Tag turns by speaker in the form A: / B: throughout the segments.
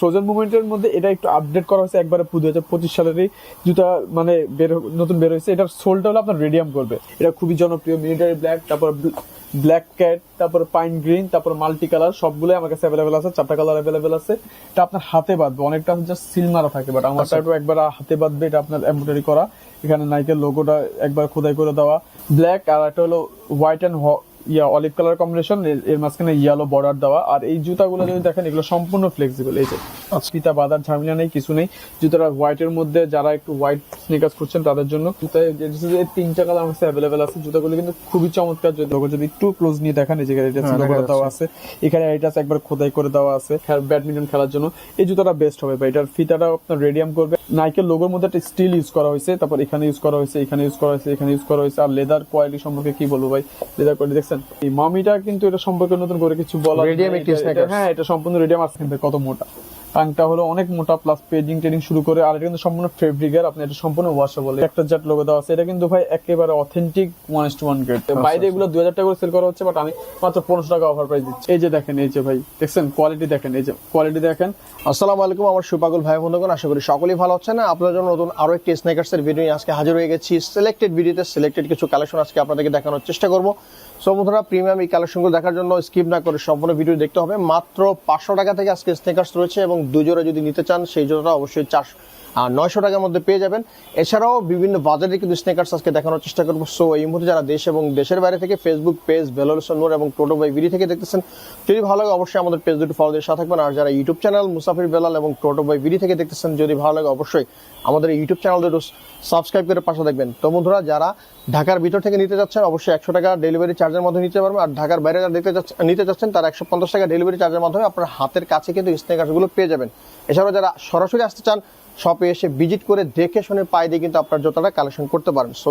A: Frozen মুভমেন্টের মধ্যে এটা একটু আপডেট করা হয়েছে একবারে দু হাজার পঁচিশ সালেরই জুতা মানে বের নতুন বের হয়েছে। এটার সোলটা হলো আপনার রেডিয়াম করবে। এটা খুবই জনপ্রিয়। মিলিটারি ব্ল্যাক তারপর ব্ল্যাক ক্যাট তারপর পাইন গ্রিন তারপর মাল্টি কালার সবগুলোই আমার কাছে অ্যাভেলেবেল আছে। চারটা কালার অ্যাভেলেবেল আছে। এটা আপনার হাতে বাঁধবে। অনেকটা জাস্ট সিল মারা থাকে বাট আমার একটু একবার হাতে বাঁধবে। এটা আপনার এমব্রয়ডারি করা। এখানে নাইকের লোগোটা একবার খোদাই করে দেওয়া। ব্ল্যাক আর একটা হলো white and yeah olive colour combination এর মাঝখানে ইয়েলো বর্ডার দেওয়া আর এই জুতাগুলো যদি দেখেন এগুলো সম্পূর্ণ ফ্লেক্সিবল এই যে ফিতা বাঁধার ঝামেলা নেই কিছু নেই। জুতাটা হোয়াইট এর মধ্যে যারা একটু হোয়াইট স্নিকার্স করছেন তাদের জন্য জুতায় তিনটা কালার আমার অ্যাভেলেবেল আছে জুতাগুলো কিন্তু খুবই চমৎকার যদি যদি একটু ক্লোজ নিয়ে দেখেন এই যে এটা
B: হ্যাঁ,
A: দেওয়া আছে। এখানে এটা একবার খোদাই করে দেওয়া আছে ব্যাডমিন্টন খেলার জন্য। এই জুতাটা বেস্ট হবে বা এটার ফিতাটা আপনার রেডিয়াম করবে। নাইকের লোগোর মধ্যে একটা স্টিল ইউজ করা হয়েছে তারপর এখানে ইউজ করা হয়েছে এখানে ইউজ করা হয়েছে এখানে ইউজ করা হয়েছে আর লেদার কোয়ালিটি সম্পর্কে কি বলব ভাই? লেদার কোয়ালিটি দেখছেন এই মামিটা কিন্তু এটা সম্পর্কে নতুন করে কিছু বলা
B: sneakers।
A: হ্যাঁ এটা সম্পূর্ণ রেডিয়াম আছে কিন্তু কত মোটা? টাংটা হলো অনেক মোটা প্লাস পেজিং শুরু করে আর এটা কিন্তু সম্পূর্ণ ফেব্রিকের আপনি এটা সম্পূর্ণ ওয়াশেবল একটা জাট লোগো দেওয়া আছে এটা কিন্তু ভাই একেবারে authentic one two one grade বাইরে এগুলো দুই হাজার টাকা করে সেল করা হচ্ছে বাট আমি মাত্র পনেরোশো টাকা অফার প্রাইস দিচ্ছি। এই যে দেখেন এই যে ভাই দেখছেন? কোয়ালিটি দেখেন এই যে কোয়ালিটি দেখেন।
B: আসসালামু আলাইকুম আমার সুপাগল ভাই বন্ধুগণ আশা করি সকলেই ভালো আছেন। আপনার জন্য নতুন আরও একটি স্নেকার্স এর ভিডিও নিয়ে আজকে হাজির হয়ে গেছি। সিলেক্টেড ভিডিওতে সিলেক্টেড কিছু কালেকশন আজকে আপনাদেরকে দেখানোর চেষ্টা করব। বন্ধুরা প্রিমিয়াম এই কালেকশনগুলো দেখার জন্য স্কিপ না করে সম্পূর্ণ ভিডিও দেখতে হবে। মাত্র পাঁচশো টাকা থেকে আজকে স্নেকার্স রয়েছে এবং দুজোড়া যদি নিতে চান, সেই জন্য অবশ্যই চারশো আর নয়শো টাকার মধ্যে পেয়ে যাবেন। এছাড়াও বিভিন্ন বাজারে কিন্তু স্নেকার্স আজকে দেখানোর চেষ্টা করব। সো এই মুহূর্তে যারা দেশ এবং দেশের বাইরে থেকে ফেসবুক পেজ বেলোলসন নোর এবং টোটো বাই ভিডি থেকে দেখতেছেন, যদি ভালো লাগে অবশ্যই আমাদের পেজ দুটো ফলো দিয়ে থাকবেন। আর যারা ইউটিউব চ্যানেল মুসাফির বেলাল এবং টোটো বাই ভিডি থেকে দেখতেছেন, যদি ভালো লাগে অবশ্যই আমাদের ইউটিউব চ্যানেল দুটো সাবস্ক্রাইব করে পাশে দেখবেন। তো বন্ধুরা, যারা ঢাকার ভিতর থেকে নিতে যাচ্ছেন, অবশ্যই একশো টাকা ডেলিভারি চার্জের মাধ্যমে নিতে পারবেন। আর ঢাকার বাইরে যারা দেখতে নিতে যাচ্ছেন, তারা একশো পঞ্চাশ টাকা ডেলিভারি চার্জের মাধ্যমে আপনার হাতের কাছে কিন্তু স্নেকার্সগুলো পেয়ে যাবেন। এছাড়াও যারা সরাসরি আসতে চান শপে এসে ভিজিট করে দেখে শুনে পাই দিয়ে কিন্তু আপনার জুতাটা কালেকশন করতে পারেন সো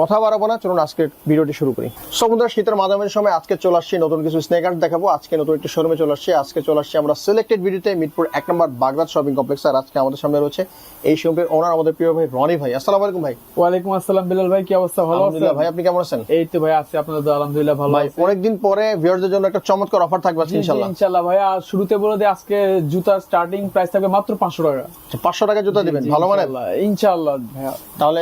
B: কথা বাড়াবো না চলুন আজকে ভিডিওটি শুরু করি। সো বন্ধুরা শীতের মাঝামাঝি সময় আজকে চলে আসছি নতুন কিছু স্নেকার দেখাবো। আজকে নতুন একটি শোরুমে চলে আসছি। আজকে চলে আসছি আমরা সিলেক্টেড ভিডিওতে মিরপুর এক নম্বর বাগদাদ শপিং কমপ্লেক্স আর আজকে আমাদের সামনে রয়েছে এই শপের ওনার আমাদের প্রিয় ভাই রনি ভাই। আসসালামু আলাইকুম ভাই।
A: ওয়ালাইকুম আসসালাম বিলাল ভাই কি অবস্থা? ভালো আছেন?
B: ভাই আপনি কেমন আছেন?
A: এই তো ভাই আছি। আপনাদের তো আলহামদুলিল্লাহ ভালো
B: ভাই অনেকদিন পরে ভিউয়ারদের জন্য একটা চমৎকার অফার থাকবে আজকে ইনশাআল্লাহ।
A: ইনশাল্লাহ ভাই আর শুরুতে বলে দিই আজকে জুতার স্টার্টিং প্রাইস থাকবে মাত্র পাঁচশো টাকা।
B: পাঁচশো টাকা জুতা দিবেন ভালো মানে
A: ইনশাল্লাহ, ইনশাল্লাহ ভাইয়া।
B: তাহলে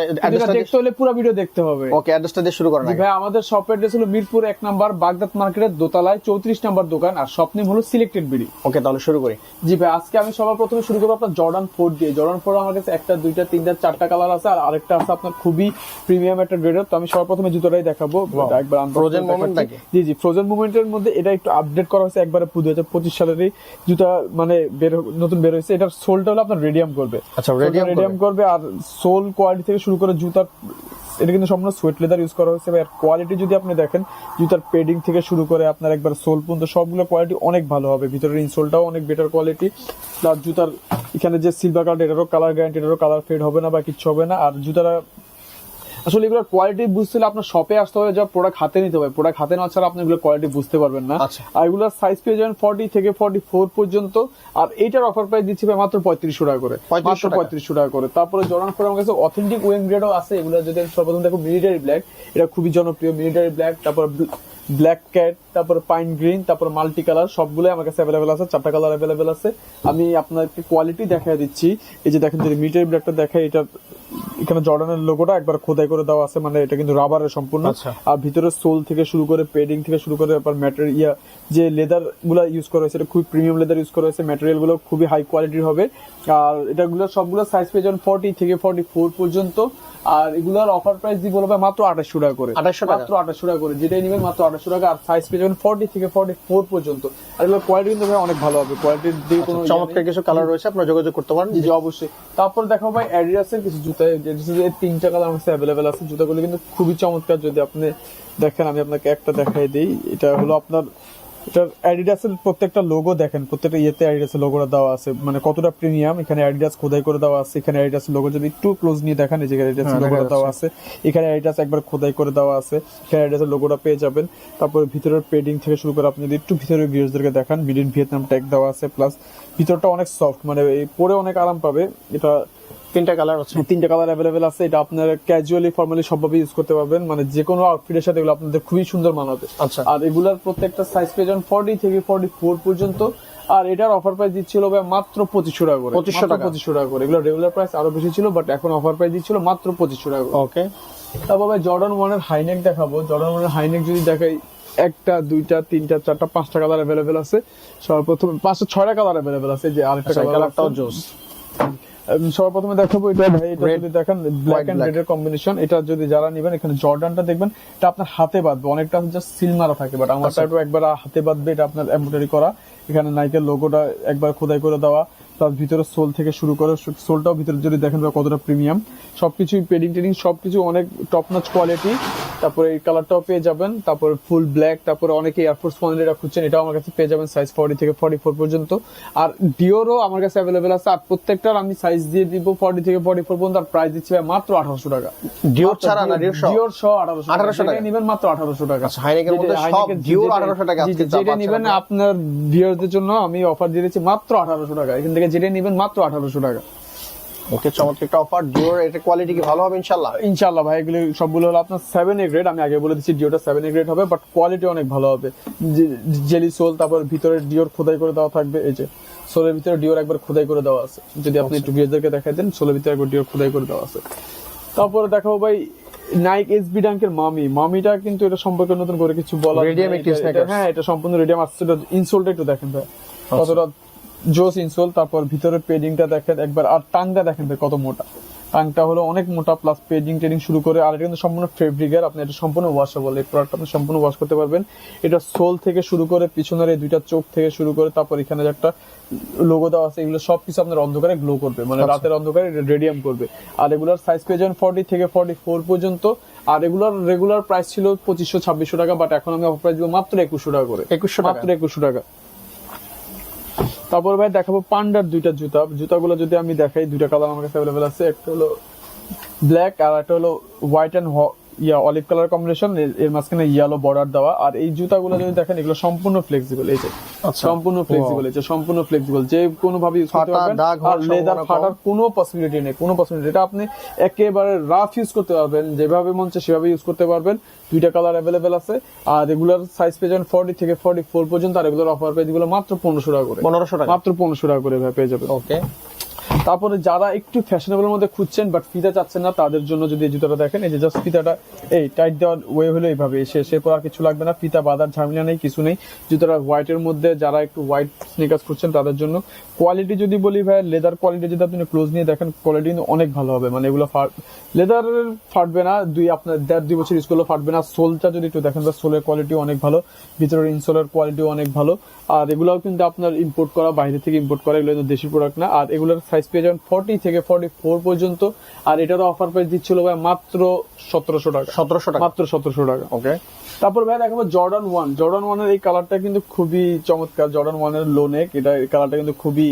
A: দেখতে হলে পুরো ভিডিও দেখতে হবে।
B: ওকে অ্যাড্রেসটা দিয়ে শুরু করেন
A: ভাই আমাদের শপ অ্যাড্রেস হলো মিরপুর এক নাম্বার বাগদাদ মার্কেটের দোতলায় চৌত্রিশ নাম্বার দোকান আর শপ নেম হলো সিলেক্টেড বিডি
B: ওকে তাহলে শুরু করি।
A: জি ভাই আজকে আমি সবার প্রথমে শুরু করব আপনার জর্ডান ফোর দিয়ে। জর্ডান ফোর আমার কাছে একটা দুইটা তিনটা চারটা কালার আছে আর আরেকটা আছে আপনার খুবই প্রিমিয়াম একটা গ্রেডের তো আমি সবার প্রথমে জুতোটাই দেখাবো। একবার দেখাচ্ছি।
B: নাকি?
A: জি জি ফ্রোজেন মুভমেন্টের মধ্যে এটা একটু আপডেট করা হয়েছে একবারে দু হাজার পঁচিশ সালেরই জুতা মানে বের নতুন বের হয়েছে। এটার সোলটা হলো আপনার রেডিয়াম করবে।
B: আচ্ছা,
A: রেডিয়াম করবে। আর সোল কোয়ালিটি থেকে শুরু করে জুতার এটা কিন্তু সম্পূর্ণ সোয়েট লেদার ইউজ করা হয়েছে। এর কোয়ালিটি যদি আপনি দেখেন জুতার পেডিং থেকে শুরু করে আপনার একবার সোল পর্যন্ত সবগুলো কোয়ালিটি অনেক ভালো হবে। ভিতরের ইনসোলটাও অনেক বেটার কোয়ালিটি প্লাস জুতার এখানে যে সিলভার কালার এটারও কালার গ্যারান্টি এটারও কালার ফেড হবে না বা কিছু হবে না। আর জুতারা আসলে এগুলোর কোয়ালিটি বুঝতে হলে আপনার শপে আসতে হবে যা প্রোডাক্ট হাতে নিতে হবে। প্রোডাক্ট হাতে না ছাড়া আপনি এগুলো কোয়ালিটি বুঝতে পারবেন না।
B: আচ্ছা।
A: আর এগুলোর সাইজ পেয়ে যাবেন ফর্টি থেকে ফর্টি ফোর পর্যন্ত। আর এইটার অফার প্রাইস দিচ্ছি ভাই মাত্র পঁয়ত্রিশশো টাকা করে।
B: 3500
A: মাত্র
B: টাকা।
A: পঁয়ত্রিশশো টাকা করে। তারপরে জর্ডান ফোর আমার কাছে অথেন্টিক ওয়েন গ্রেডও আছে। এগুলো যদি আমি সর্বপ্রথম দেখো মিলিটারি ব্ল্যাক এটা খুবই জনপ্রিয়। মিলিটারি ব্ল্যাক তারপর ব্ল্যাক ক্যাট তারপর পাইন গ্রিন তারপর মাল্টি কালার সবগুলোই আমার কাছে অ্যাভেলেবেল আছে। চারটা কালার অ্যাভেলেবেল আছে। আমি আপনাকে কোয়ালিটি দেখাই দিচ্ছি। এই যে দেখেন যদি মিলিটারি ব্ল্যাকটা দেখাই এটা এখানে জর্ডানের লোগোটা একবার খোদাই করে দেওয়া আছে মানে এটা কিন্তু রাবারের সম্পূর্ণ।
B: আচ্ছা।
A: আর ভিতরে সোল থেকে শুরু করে পেডিং থেকে শুরু করে আবার ম্যাটেরিয়াল ইয়া যে লেদারগুলো ইউজ করা হয়েছে এটা খুবই প্রিমিয়াম লেদার ইউজ করা হয়েছে ম্যাটেরিয়ালগুলো খুবই হাই কোয়ালিটির হবে। আর এটাগুলো সবগুলো সাইজ পেয়ে যাবেন ফর্টি থেকে ফর্টি ফোর পর্যন্ত। আর এগুলোর অফার প্রাইস দিয়ে বলবে মাত্র আঠাশশো টাকা করে।
B: 2800 টাকা?
A: মাত্র আঠাশশো টাকা করে। যেটাই নেবেন মাত্র আঠাশশো টাকা আর সাইজ পেয়ে যাবেন ফর্টি থেকে ফর্টি ফোর পর্যন্ত। আর এগুলোর কোয়ালিটি কিন্তু ভাই অনেক ভালো হবে। কোয়ালিটির দিকে কোনো ইয়ে
B: চমৎকার কিছু কালার রয়েছে আপনারা যোগাযোগ করতে পারেন।
A: জি অবশ্যই। তারপর দেখো ভাই অ্যাডিডাসের কিছু জুতা। যে তিনটা কালার আমার অ্যাভেলেবেল আছে। জুতাগুলো কিন্তু খুবই চমৎকার। যদি আপনি দেখেন আমি আপনাকে একটা দেখাই দিই। এটা হলো আপনার এটার অ্যাডিডাসের প্রত্যেকটা লোগো দেখেন প্রত্যেকটা ইয়েতে অ্যাডিডাসের লোগোটা দেওয়া আছে। মানে কতটা প্রিমিয়াম এখানে অ্যাডিডাস খোদাই করে দেওয়া আছে এখানে অ্যাডিডাসের লোগো যদি একটু ক্লোজ নিয়ে দেখেন এই যে অ্যাডিডাসের লোগোটা দেওয়া আছে। এখানে অ্যাডিডাস একবার খোদাই করে দেওয়া আছে এখানে অ্যাডিডাসের লোগোটা পেয়ে যাবেন। তারপর ভিতরের পেডিং থেকে শুরু করে আপনি যদি একটু ভিতরের ভিউজদেরকে দেখান মিড ইন ভিয়েতনাম ট্যাগ দেওয়া আছে প্লাস ভিতরটা অনেক সফট মানে এই পরে অনেক আরাম পাবে। এটা
B: তিনটা কালার আছে।
A: তিনটা কালার অ্যাভেলেবেল আছে। এটা আপনারা ক্যাজুয়ালি ফর্মালি সবভাবে ইউজ করতে পারবেন। মানে যে কোনো আউটফিটের সাথে এগুলো আপনাদের খুবই সুন্দর মানাবে।
B: আচ্ছা।
A: আর এগুলার প্রত্যেকটা সাইজ পেয়ে যাবেন ফর্টি থেকে ফর্টি ফোর পর্যন্ত। আর এটার অফার প্রাইস দিচ্ছিল ভাই মাত্র পঁচিশশো টাকা করে।
B: 2500 টাকা।
A: পঁচিশশো টাকা করে। এগুলো রেগুলার প্রাইস আরও বেশি ছিল বাট এখন অফার প্রাইস দিচ্ছিল মাত্র পঁচিশশো টাকা
B: ওকে
A: তারপর ভাই জর্ডন ওয়ানের হাইনেক দেখাবো। জর্ডন ওয়ানের হাইনেক যদি দেখাই একটা দুইটা তিনটা চারটা পাঁচটা কালার অ্যাভেলেবেল আছে। সর্বপ্রথম পাঁচটা ছয়টা কালার অ্যাভেলেবেল আছে। যে আরেকটা
B: আচ্ছা
A: কালার
B: কালারটাও জোস
A: সর্বপ্রথমে দেখাবো এটা ভাই এটা যদি দেখেন ব্ল্যাক এন্ড. রেড এর কম্বিনেশন এটা যদি যারা নেবেন এখানে জর্ডানটা দেখবেন এটা আপনার হাতে বাঁধবে অনেকটা জাস্ট সিল মারা থাকে বাট আমার
B: আচ্ছা।
A: একবার হাতে বাঁধবে এটা আপনার এমব্রয়ডারি করা এখানে নাইকের লোগোটা একবার খোদাই করে দেওয়া প্লাস ভিতরে সোল থেকে শুরু করে সোলটাও ভিতরে যদি দেখেন কতটা প্রিমিয়াম সবকিছুই পেডিং টেডিং সবকিছু অনেক টপ নচ কোয়ালিটি তারপরে এই কালারটাও পেয়ে যাবেন তারপরে ফুল ব্ল্যাক তারপরে অনেকে এয়ারফোর্স ওয়ান এটা খুঁজছেন এটাও আমার কাছে পেয়ে যাবেন সাইজ ফর্টি থেকে ফর্টি ফোর পর্যন্ত। আর ডিওরও আমার কাছে অ্যাভেলেবেল আছে আর প্রত্যেকটার আমি সাইজ দিয়ে দিব ফর্টি থেকে ফর্টি ফোর পর্যন্ত আর প্রাইস দিচ্ছি ভাই মাত্র আঠারোশো টাকা।
B: ডিওর ছাড়া না ডিওর সহ?
A: সহ আঠারোশো
B: টাকা।
A: নেবেন মাত্র আঠারোশো টাকা।
B: আচ্ছা, ডিওর 1800 টাকা
A: যেটা নিবেন
B: আপনার।
A: ভিউয়ারদের জন্য আমি অফার দিয়ে দিচ্ছি মাত্র আঠারোশো টাকা। এখান থেকে যেটা নিবেন মাত্র আঠারোশো টাকা।
B: ওকে চমৎকার একটা অফার ডিওর এটা কোয়ালিটি কি ভালো হবে ইনশাআল্লাহ?
A: ইনশাল্লাহ ভাই এগুলো সবগুলো হলো আপনার সেভেন এ গ্রেড আমি আগে বলে দিচ্ছি ডিওটা সেভেন এ গ্রেড হবে বাট কোয়ালিটি অনেক ভালো হবে। জেলি সোল তারপর ভিতরে ডিওর খোদাই করে দেওয়া থাকবে এই যে সোলের ভিতরে ডিওর একবার খোদাই করে দেওয়া আছে। যদি আপনি একটু ভিউয়ারদেরকে দেখাই দেন সোলের ভিতরে একবার ডিওর খোদাই করে দেওয়া আছে। তারপরে দেখাবো ভাই নাইক এস বি ডাঙ্কের মামি মামিটা কিন্তু এটা সম্পর্কে নতুন করে কিছু বলা
B: Radium একটি
A: হ্যাঁ এটা সম্পূর্ণ রেডিয়াম আসছে ইনসোলটা একটু দেখেন ভাই। কতটা জোস ইনসোল তারপর ভিতরের পেডিংটা দেখেন একবার আর টাংটা দেখেন কত মোটা। টাংটা হলো অনেক মোটা প্লাস পেডিং টেডিং শুরু করে আর এটা কিন্তু সম্পূর্ণ ফেব্রিকের আপনি এটা সম্পূর্ণ ওয়াশেবল এই প্রোডাক্ট আপনি সম্পূর্ণ ওয়াশ করতে পারবেন। এটা সোল থেকে শুরু করে পিছনের এই দুইটা চোখ থেকে শুরু করে তারপর এখানে যে একটা লোগো দেওয়া আছে এগুলো সবকিছু আপনার অন্ধকারে গ্লো করবে মানে রাতের অন্ধকারে রেডিয়াম করবে। আর এগুলার সাইজ পেয়ে যাবেন ফর্টি থেকে ফর্টি ফোর পর্যন্ত আর এগুলার রেগুলার প্রাইস ছিল পঁচিশশো ছাব্বিশশো টাকা বাট এখন আমি অফার প্রাইস দিব মাত্র একুশশো টাকা করে।
B: একুশশো
A: মাত্র একুশশো টাকা। তারপর ভাই দেখাবো পান্ডার দুইটা জুতা। জুতাগুলো যদি আমি দেখাই, দুইটা কালার আমার কাছে অ্যাভেলেবেল আছে। একটা হলো ব্ল্যাক আর একটা হলো white and yeah olive colour combination এর মাঝখানে ইয়েলো বর্ডার দেওয়া আর এই জুতাগুলো যদি দেখেন এগুলো সম্পূর্ণ ফ্লেক্সিবল এই যে
B: আচ্ছা।
A: সম্পূর্ণ ফ্লেক্সিবল এই যে সম্পূর্ণ ফ্লেক্সিবল যে কোনো ভাবে ইউজ করতে পারবেন আর লেদার ফাটার কোনো পসিবিলিটি নেই কোনো পসিবিলিটি এটা আপনি একেবারে রাফ ইউজ করতে পারবেন যেভাবে মন চায় সেভাবে ইউজ করতে পারবেন। দুইটা কালার অ্যাভেলেবেল আছে আর রেগুলার সাইজ পেয়ে যাবেন ফর্টি থেকে ফর্টি ফোর পর্যন্ত আর রেগুলার অফার পেয়ে দিগুলো মাত্র পনেরোশো টাকা করে।
B: পনেরোশো টাকা।
A: মাত্র পনেরোশো টাকা করে পেয়ে যাবেন।
B: ওকে
A: তারপরে যারা একটু ফ্যাশনেবলের মধ্যে খুঁজছেন বাট ফিতা চাচ্ছেন না, তাদের জন্য যদি এই জুতোটা দেখেন, এই যে জাস্ট ফিতাটা এই টাইট দেওয়ার ওয়ে হলো এইভাবে সে সে পর আর কিছু লাগবে না, ফিতা বাঁধার ঝামেলা নেই, কিছু নেই। জুতোটা হোয়াইটের মধ্যে যারা একটু হোয়াইট স্নিকার্স খুঁজছেন, তাদের জন্য কোয়ালিটি যদি বলি ভাই লেদার কোয়ালিটি যদি আপনি ক্লোজ নিয়ে দেখেন কোয়ালিটি কিন্তু অনেক ভালো হবে। মানে এগুলো লেদার ফাটবে না, দুই আপনার দেড় দুই বছর করলে ফাটবে না। সোলটা যদি একটু দেখেন সোলের কোয়ালিটি অনেক ভালো, ভিতরের ইনসোলের কোয়ালিটি অনেক ভালো। আর এগুলাও কিন্তু আপনার ইম্পোর্ট করা বাইরে থেকে ইম্পোর্ট করা এগুলো কিন্তু দেশি প্রোডাক্ট না। আর এগুলোর সাইজ পেয়ে যাবেন ফর্টি থেকে ফর্টি ফোর পর্যন্ত। আর এটারও অফার প্রাইস দিচ্ছিল ভাই মাত্র সতেরোশো টাকা।
B: সতেরোশো টাকা?
A: মাত্র সতেরোশো টাকা।
B: ওকে
A: তারপর ভাই দেখাবো জর্ডান ওয়ান জর্ডান ওয়ানের এই কালারটা কিন্তু খুবই চমৎকার। জর্ডান ওয়ানের লোনেক এটা এই কালারটা কিন্তু খুবই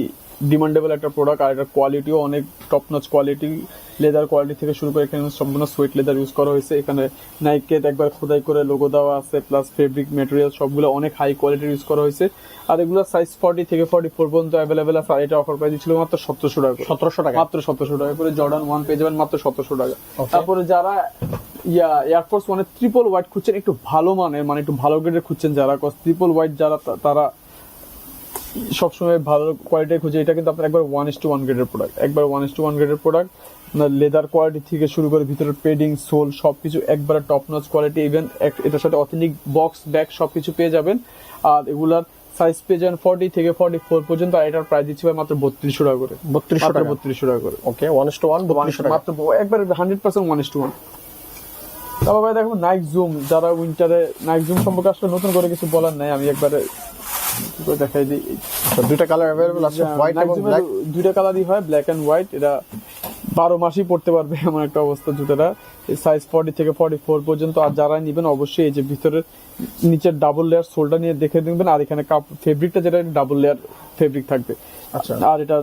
A: ডিমান্ডেবল একটা প্রোডাক্ট আর এটার কোয়ালিটিও অনেক top notch quality leather quality থেকে শুরু করে এখানে সম্পূর্ণ সুইট লেদার ইউজ করা হয়েছে। এখানে নাইকে একবার খোদাই করে লোগো দেওয়া আছে প্লাস ফেব্রিক মেটেরিয়াল সবগুলো অনেক হাই কোয়ালিটির ইউজ করা হয়েছে। আর এগুলো সাইজ ফর্টি থেকে ফর্টি ফোর পর্যন্ত অ্যাভেলেবেল আছে আর এটা অফার প্রাইস ছিল মাত্র সতেরোশো টাকা
B: সতেরোশো টাকা?
A: মাত্র সতেরোশো টাকা করে। জর্ডান ওয়ান পেয়ে যাবেন মাত্র সতেরোশো টাকা। তারপরে যারা ইয়া এয়ারফোর্স ওয়ানের ট্রিপল হোয়াইট খুঁজছেন একটু ভালো মানের মানে একটু ভালো গ্রেডের খুঁজছেন যারা ট্রিপল হোয়াইট যারা তারা সবসময় ভালো কোয়ালিটি খুঁজে এটা কিন্তু আপনার একবার ওয়ান ইস টু ওয়ান গ্রেডের প্রোডাক্ট একবার ওয়ান ইস টু ওয়ান গ্রেডের প্রোডাক্ট আপনার লেদার কোয়ালিটি থেকে শুরু করে ভিতরের পেডিং সোল সবকিছু একবারে টপ নচ কোয়ালিটি ইভেন এটার সাথে অথেন্টিক বক্স ব্যাগ সব কিছু পেয়ে যাবেন। আর এগুলার সাইজ পেয়ে যাবেন ফর্টি থেকে ফর্টি ফোর পর্যন্ত আর এটার প্রাইস দিচ্ছি ভাই মাত্র বত্রিশশো টাকা করে।
B: বত্রিশশো টাকা।
A: বত্রিশশো টাকা করে।
B: ওকে ওয়ান টু ওয়ান বত্রিশশো
A: মাত্র একবার hundred percent one is to one তারপর ভাই দেখো নাইক জুম যারা উইন্টারে নাইক জুম সম্পর্কে আসলে নতুন করে কিছু বলার নাই আমি একবারে দেখাই দিই।
B: আচ্ছা, দুইটা কালার অ্যাভেলেবল আছে হোয়াইট এবং ব্ল্যাক
A: দুইটা কালারই হয় ব্ল্যাক এন্ড হোয়াইট এটা বারো মাসই পড়তে পারবে এমন একটা অবস্থা জুতোটা। সাইজ ফর্টি থেকে ফর্টি ফোর পর্যন্ত আর যারা নিবেন অবশ্যই এই যে ভিতরের নিচের ডাবল লেয়ার সোলটা নিয়ে দেখে দেখবেন আর এখানে কাপ ফেব্রিকটা যেটা ডাবল লেয়ার ফেব্রিক থাকবে।
B: আচ্ছা।
A: আর এটা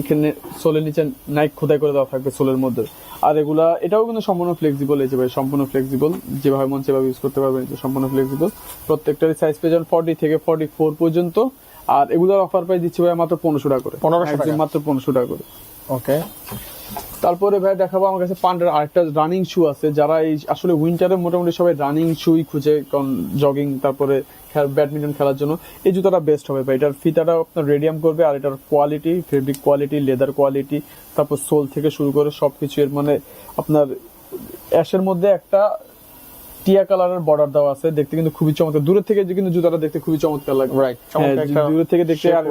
A: এখানে সোলের নিচে নাইক খোদাই করে দেওয়া থাকবে সোলের মধ্যে। আর এগুলা এটাও কিন্তু সম্পূর্ণ ফ্লেক্সিবল এই যে ভাই সম্পূর্ণ ফ্লেক্সিবল যেভাবে মন সেভাবে ইউজ করতে পারবেন সম্পূর্ণ ফ্লেক্সিবল প্রত্যেকটারই সাইজ পেয়ে যাবেন ফর্টি থেকে ফর্টি ফোর পর্যন্ত। আর এগুলোর অফার পাই দিচ্ছি ভাই মাত্র পনেরোশো টাকা করে।
B: 1500 টাকা।
A: মাত্র পনেরোশো টাকা করে।
B: ওকে
A: তারপরে ভাই দেখাবো আমার কাছে পান্ডার আরেকটা রানিং শু আছে, যারা এই আসলে উইন্টারে মোটামুটি সবাই রানিং শুই খুঁজে, কারণ জগিং তারপরে ব্যাডমিন্টন খেলার জন্য, এই জুতোটা বেস্ট হবে ভাই। এটার ফিতাটা আপনার রেডিয়াম করবে আর এটার quality fabric quality leather quality তারপর সোল থেকে শুরু করে সবকিছু এর মানে আপনার অ্যাশের মধ্যে একটা টিয়া কালারের বর্ডার দেওয়া আছে দেখতে কিন্তু খুবই চমৎকার। দূরের থেকে কিন্তু জুতাটা দেখতে খুবই চমৎকার লাগে। হ্যাঁ, দূরের থেকে দেখতে আর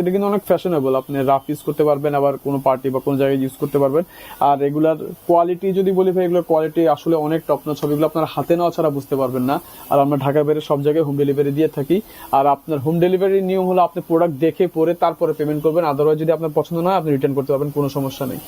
A: এটা কিন্তু অনেক ফ্যাশনেবল আপনি রাফ ইউজ করতে পারবেন আবার কোনো পার্টি বা কোনো জায়গায় ইউজ করতে পারবেন। আর এগুলার কোয়ালিটি যদি বলি ভাই এগুলোর কোয়ালিটি আসলে অনেক টপ নচ হবে এগুলো আপনার হাতে নেওয়া ছাড়া বুঝতে পারবেন না। আর আমরা ঢাকা বাইরে সব জায়গায় হোম ডেলিভারি দিয়ে থাকি। আর আপনার হোম ডেলিভারি নিয়ম হলো আপনি প্রোডাক্ট দেখে পরে তারপরে পেমেন্ট করবেন। আদারওয়াইজ যদি আপনার পছন্দ না হয় আপনি রিটার্ন করতে পারবেন কোনো সমস্যা নেই।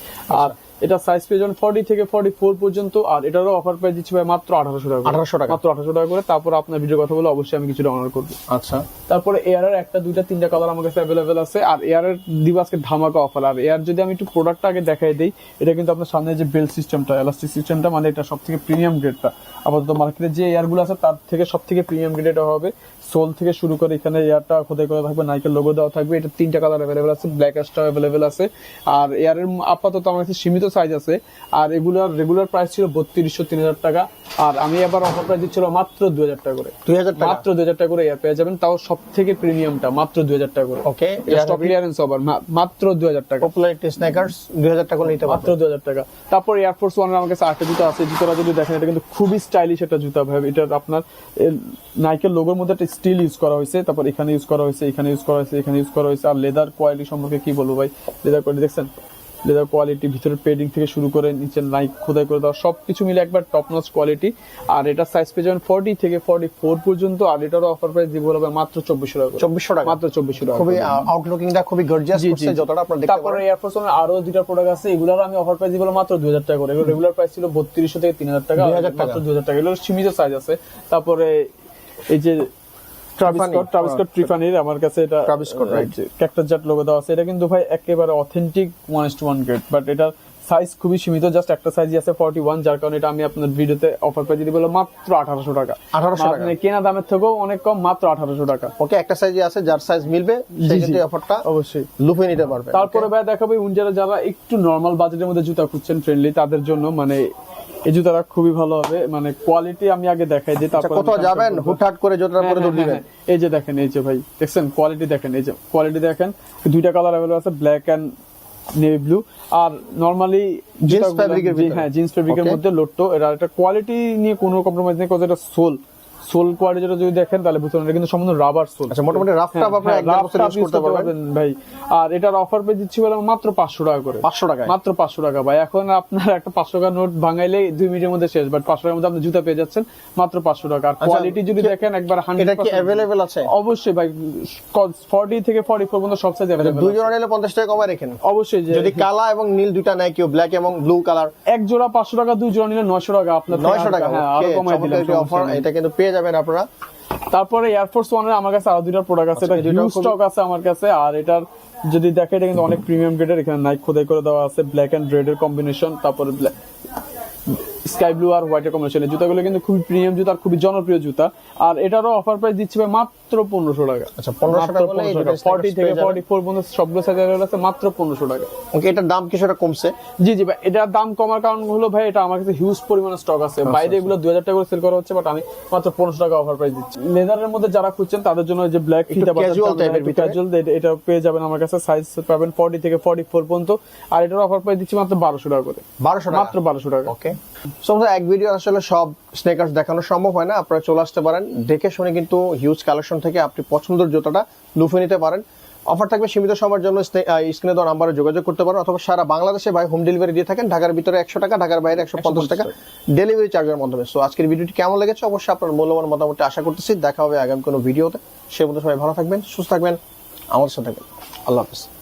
A: আর এটা সাইজ পেয়ে যাবেন ফর্টি থেকে ফর্টি ফোর পর্যন্ত আর এটারও অফার প্রাইস দিচ্ছি ভাই মাত্র আঠারোশো টাকা
B: আঠারোশো টাকা।
A: মাত্র আঠারোশো টাকা করে। তারপর আপনার ভিডিও কথা বলে অবশ্যই আমি কিছুটা অনার করব।
B: আচ্ছা।
A: তারপরে এয়ারের একটা দুইটা তিনটা কালার আমার কাছে অ্যাভেলেবেল আছে। আর এয়ারের দিব আজকে ধামাকা অফার আর এয়ার যদি আমি একটু প্রোডাক্টটা আগে দেখাই দিই এটা কিন্তু আপনার সামনে যে বেল্ট সিস্টেমটা এলাস্টিক সিস্টেমটা মানে এটা সব থেকে প্রিমিয়াম গ্রেডটা আপাতত মার্কেটে যে এয়ারগুলো আছে তার থেকে সব থেকে প্রিমিয়াম গ্রেড এটা হবে। সোল থেকে শুরু করে এখানে এয়ারটা খোদাই করা থাকবে নাইকের লোগো দেওয়া থাকবে এটা তিনটা কালার অ্যাভেলেবেল আছে ব্ল্যাক অ্যাশটা অ্যাভেলেবেল আছে। আর এয়ারের আপাতত আমার কাছে সীমিত সাইজ আছে। আর এগুলোর রেগুলার প্রাইস ছিল বত্রিশশো তিন হাজার টাকা। আর আমি এবার অফার প্রাইস দিচ্ছিল মাত্র দুই হাজার টাকা করে।
B: দুই হাজার
A: মাত্র দুই হাজার টাকা করে এয়ার পেয়ে যাবেন। তাও সব থেকে প্রিমিয়ামটা মাত্র দুই হাজার টাকা করে।
B: ওকে
A: স্টক ক্লিয়ারেন্স ওভার মাত্র দুই হাজার টাকা।
B: পপুলারিটি স্ন্যাকার্স দুই হাজার টাকা নিতে
A: মাত্র দুই হাজার টাকা। তারপর এয়ারফোর্স ওয়ান আমার কাছে আরেকটা জুতো আছে। জুতোটা যদি দেখেন এটা কিন্তু খুবই স্টাইলিশ একটা জুতা ভাই। এটা আপনার নাইকের লোগোর মধ্যে একটা স্টিল ইউজ করা হয়েছে তারপর এখানে ইউজ করা হয়েছে এখানে ইউজ করা হয়েছে এখানে ইউজ করা হয়েছে। আর লেদার কোয়ালিটি সম্পর্কে কি বলব ভাই? লেদার কোয়ালিটি দেখছেন? লেদার কোয়ালিটি ভিতরের পেডিং থেকে শুরু করে নিচের নাইক খোদাই করে দেওয়া সবকিছু মিলে একবার টপ নচ কোয়ালিটি আর এটা সাইজ পেয়ে যাবেন ফর্টি থেকে ফর্টি ফোর পর্যন্ত আর এটারও অফার প্রাইস দিব হবে মাত্র চব্বিশশো টাকা
B: চব্বিশশো টাকা।
A: মাত্র চব্বিশশো টাকা
B: খুবই
A: করে।
B: আউটলুকিংটা খুবই গর্জিয়াস
A: জি, জি,
B: করছে যতটা আপনারা দেখতে
A: তারপরে এয়ারফোর্স আরও দুইটা প্রোডাক্ট আছে এগুলোর আমি অফার প্রাইস দিব মাত্র দুই হাজার টাকা করে। এগুলো রেগুলার প্রাইস ছিল বত্রিশশো থেকে তিন হাজার টাকা
B: 2000 টাকা।
A: মাত্র দুই হাজার টাকা। এগুলোর সীমিত সাইজ আছে। তারপরে এই যে ট্রিফানির আমার কাছে এটা ক্যাক্টাস জাট লোগো দেওয়া আছে। এটা কিন্তু ভাই একেবারে authentic one to one grade but এটা সাইজ খুবই সীমিত জাস্ট একটা সাইজই আছে ফর্টি ওয়ান যার কারণে এটা আমি আপনার ভিডিওতে অফার প্রাইস দিয়ে বললাম মাত্র আঠারোশো টাকা।
B: 1800 টাকা।
A: আপনি কেনা দামের থেকেও অনেক কম মাত্র আঠারোশো টাকা।
B: ওকে একটা সাইজে আছে যার সাইজ মিলবে সেই
A: জি, জি।
B: ক্ষেত্রে অফারটা
A: অবশ্যই।
B: লুফে নিতে পারবে
A: তারপরে ভাই দেখাবো উইন্টারে যারা একটু নর্মাল বাজেটের মধ্যে জুতা খুঁজছেন ফ্রেন্ডলি তাদের জন্য মানে এই জুতাটা খুবই ভালো হবে। মানে কোয়ালিটি আমি আগে দেখাই দিই
B: আচ্ছা,
A: তারপর
B: কোথাও যাবেন হুটহাট করে জোটার
A: হ্যাঁ,
B: পরে দৌড়
A: হ্যাঁ,
B: দিবেন?
A: হ্যাঁ, এই যে দেখেন এই যে ভাই দেখছেন? কোয়ালিটি দেখেন এই যে কোয়ালিটি দেখেন। দুইটা কালার অ্যাভেলেবল আছে ব্ল্যাক এন্ড নেভি ব্লু আর নরমালি
B: জিন্স fabric
A: হ্যাঁ জিন্স ফেব্রিকের মধ্যে লোট্টো এটা একটা কোয়ালিটি নিয়ে কোনো কম্প্রোমাইজ নেই কারণ এটা সোল সোল কোয়ালিটি যদি দেখেন তাহলে ভিতরে এটা কিন্তু সম্পূর্ণ রাবার সোল।
B: আচ্ছা মোটামুটি রাফ টাপ আপনি এক বছর ইউজ করতে পারবেন।
A: ভাই। আর এটার অফার পেয়ে দিচ্ছি বলে মাত্র পাঁচশো টাকা করে।
B: পাঁচশো টাকায়?
A: মাত্র পাঁচশো টাকা ভাই। এখন আপনার একটা পাঁচশো টাকা নোট ভাঙাইলে দুই মিনিটের মধ্যে শেষ বাট পাঁচশো টাকার মধ্যে আপনি জুতা পেয়ে যাচ্ছেন মাত্র পাঁচশো টাকা। আর কোয়ালিটি যদি দেখেন একবার
B: 100
A: এটা
B: কি অ্যাভেলেবেল আছে?
A: অবশ্যই ভাই। ফর্টি থেকে ফর্টি ফোর পর্যন্ত সব সাইজ
B: আচ্ছা, দুই জোড়া নিলে পঞ্চাশ টাকা কমায় রেখেন।
A: অবশ্যই
B: যদি কালা এবং নীল দুইটা নেয় কেউ ব্ল্যাক এবং ব্লু কালার
A: এক জোড়া পাঁচশো টাকা দুই জোড়া নিলে নয়শো টাকা আপনার থেকে
B: নয়শো টাকা
A: হ্যাঁ আরও কমাই দিলাম
B: অফার এটা কিন্তু পেয়ে যাবেন আপনারা।
A: তারপরে এয়ারফোর্স ওয়ানের আমার কাছে আরও দুইটা প্রোডাক্ট আছে।
B: আচ্ছা,
A: এটা হিউজ স্টক আছে আমার কাছে। আর এটার যদি দেখে এটা কিন্তু অনেক প্রিমিয়াম গ্রেডের এখানে নাইক খোদাই করে দেওয়া আছে। ব্ল্যাক এন্ড রেড এর কম্বিনেশন তারপরে স্কাই ব্লু আর হোয়াইটের কম্বিনেশন এই জুতাগুলো কিন্তু খুবই প্রিমিয়াম জুতা আর খুবই জনপ্রিয় জুতা। আর এটারও অফার প্রাইস দিচ্ছে ভাই মাত্র পনেরোশো টাকা।
B: আচ্ছা, 1500 টাকা
A: ফর্টি থেকে। ফর্টি ফোর পর্যন্ত সবগুলো সাইজ আছে মাত্র পনেরোশো টাকা।
B: ওকে এটার দাম কিছুটা কমছে।
A: জি জি ভাই এটার দাম কমার কারণ হলো ভাই এটা আমার কাছে হিউজ পরিমাণে স্টক আছে।
B: আচ্ছা,
A: বাইরে এগুলো দুই হাজার টাকা করে সেল করা হচ্ছে বাট আমি মাত্র পনেরোশো টাকা অফার প্রাইস দিচ্ছি। লেদারের মধ্যে যারা খুঁজছেন তাদের জন্য যে ব্ল্যাক
B: ভিতরে।
A: ক্যাজুয়াল এটা পেয়ে যাবেন আমার কাছে। সাইজ পাবেন ফর্টি থেকে ফর্টি ফোর পর্যন্ত। আর এটার অফার প্রাইস দিচ্ছি মাত্র বারোশো টাকা করে।
B: বারোশো টাকা।
A: মাত্র বারোশো টাকা।
B: ওকে সমস্ত এক ভিডিও আসলে সব স্নেকার্স দেখানো সম্ভব হয় না। আপনারা চলে আসতে পারেন। দেখে শুনে কিন্তু হিউজ কালেকশন থেকে আপনি পছন্দের জুতাটা লুফে নিতে পারেন। অফার থাকবে সীমিত সময়ের জন্য স্ক্রিনে দেওয়া নাম্বারে যোগাযোগ করতে পারেন। অথবা সারা বাংলাদেশে ভাই হোম ডেলিভারি দিয়ে থাকেন। ঢাকার ভিতরে একশো টাকা ঢাকার বাইরে একশো পঞ্চাশ টাকা ডেলিভারি চার্জের মাধ্যমে। সো আজকের ভিডিওটি কেমন লেগেছে? অবশ্যই আপনার মূল্যবান মতামত আশা করতেছি। দেখা হবে আগামী কোনো ভিডিওতে সে মধ্যে সবাই ভালো থাকবেন সুস্থ থাকবেন। আমাদের সাথে থাকবেন। আল্লাহ হাফিজ।